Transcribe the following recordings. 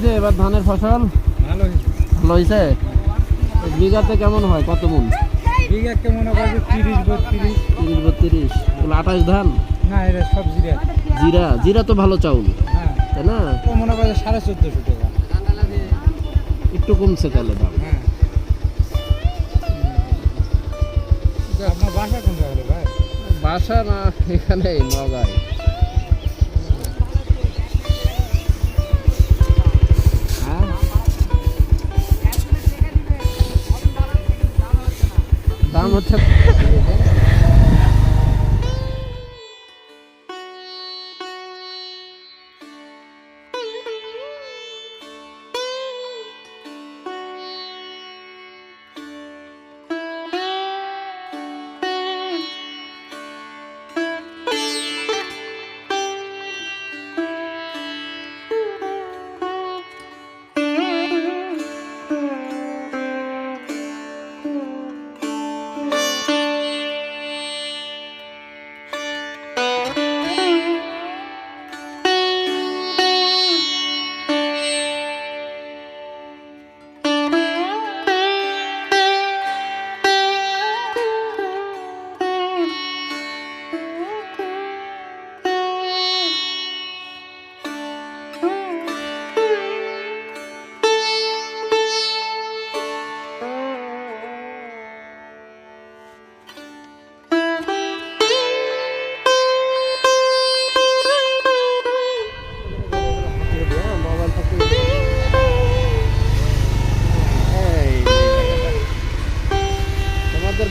হয়েছে এবার ধানের ফসল? ভালো হয়েছে। ভালো হয়েছে? বিঘাতে কেমন হয়? কত মন? মনে করছে তিরিশ বত্রিশ। তিরিশ বত্রিশ। এগুলো আঠাশ ধান? না এটা সব জিরা। জিরা। জিরা তো ভালো চাউল। হ্যাঁ। তাই না? তো মনে করছে সাড়ে চোদ্দশো টাকা। একটু কমছে তাহলে দাম। হ্যাঁ। আপনার বাসা কোন জায়গায় ভাই? বাসা না এখানে নগায়। দাম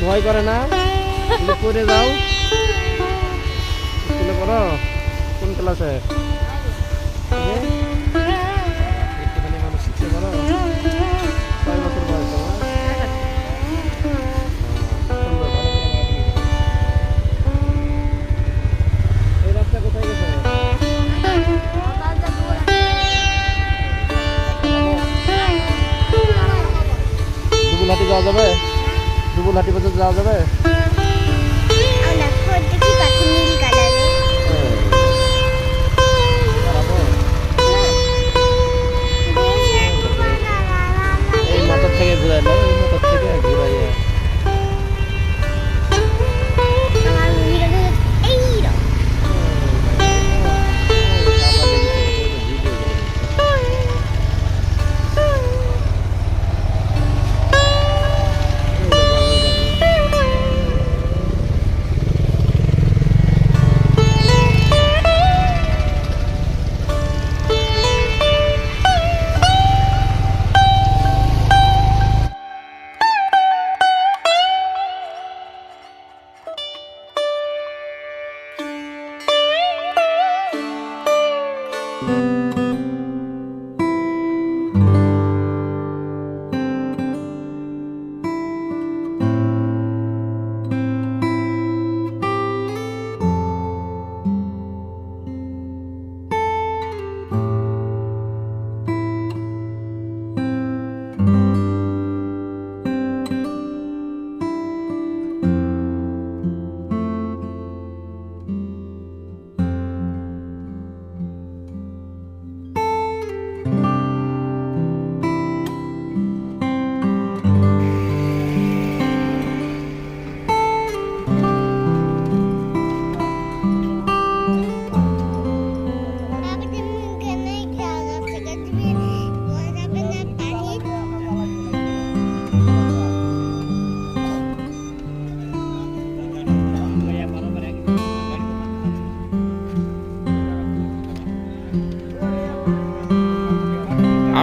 ভয় করে না। পড়ে যাও। স্কুলে পড়ো। কোন ক্লাসে দুবুলহাটি পর্যন্ত যাওয়া যাবে?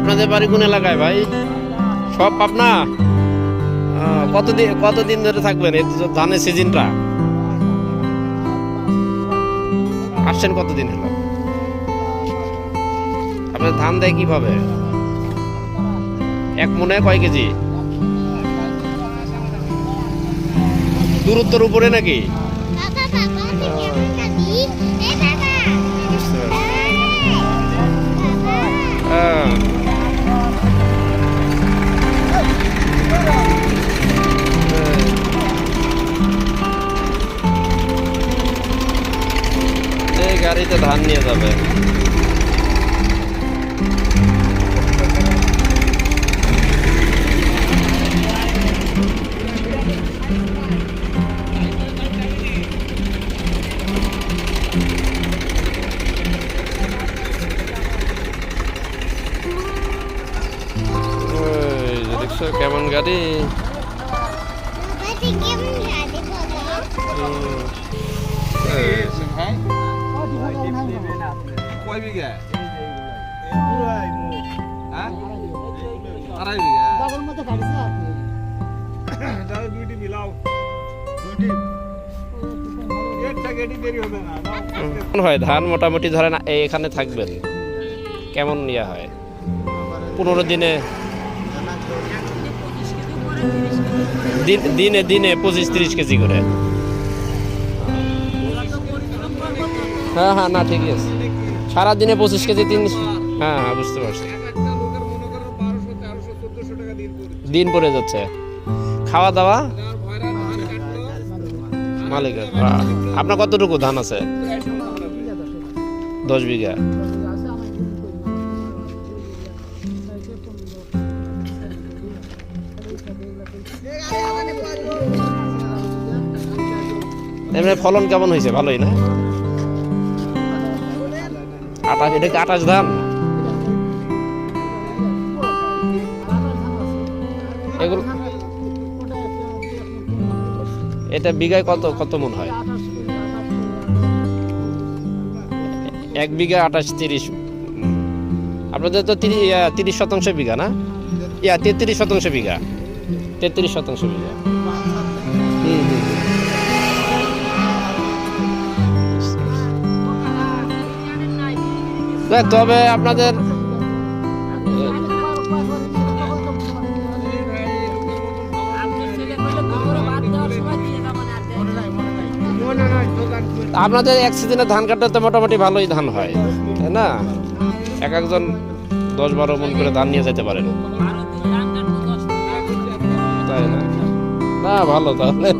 আপনাদের বাড়ি কোন এলাকায় ভাই? সব পাবনা? কতদিন কতদিন ধরে থাকবেন এই ধানের সিজনটা? আসছেন কতদিন হলো? আপনার ধান দেয় কীভাবে? এক মনে কয় কেজি? দূরত্বর উপরে নাকি? বুঝতে পারছি Beleza, velho. Kayak mana gadis? কয় বিঘা? হ্যাঁ? আড়াই বিঘা? দাদা দুইটি মিলাও। দুইটি। হয়? ধান মোটামুটি ধরেন এখানে থাকবেন। কেমন ইয়া হয়? পনেরো দিনে? দিন- দিনে দিনে পঁচিশ তিরিশ কেজি করে। হ্যাঁ হ্যাঁ না ঠিকই আছে। সারাদিনে পঁচিশ কেজি তিন হ্যাঁ হ্যাঁ বুঝতে পারছি। দিন পড়ে যাচ্ছে। খাওয়া দাওয়া? আপনার কতটুকু ধান আছে? দশ বিঘা। এমনি ফলন কেমন হয়েছে? ভালোই না? আটাশ, এটা আটাশ ধান এগুলো এটা বিঘায় কত কত মন হয়? এক বিঘা আঠাশ তিরিশ। আপনাদের তো তিরিশ শতাংশ বিঘা না? ইয়া, তেত্রিশ শতাংশ বিঘা। তেত্রিশ শতাংশ বিঘা। তবে আপনাদের আপনাদের এক সিজনে ধান কাটতে তো মোটামুটি ভালোই ধান হয় তাই না? এক একজন দশ বারো মন করে ধান নিয়ে যেতে পারেন। তাই না? না ভালো তাহলে।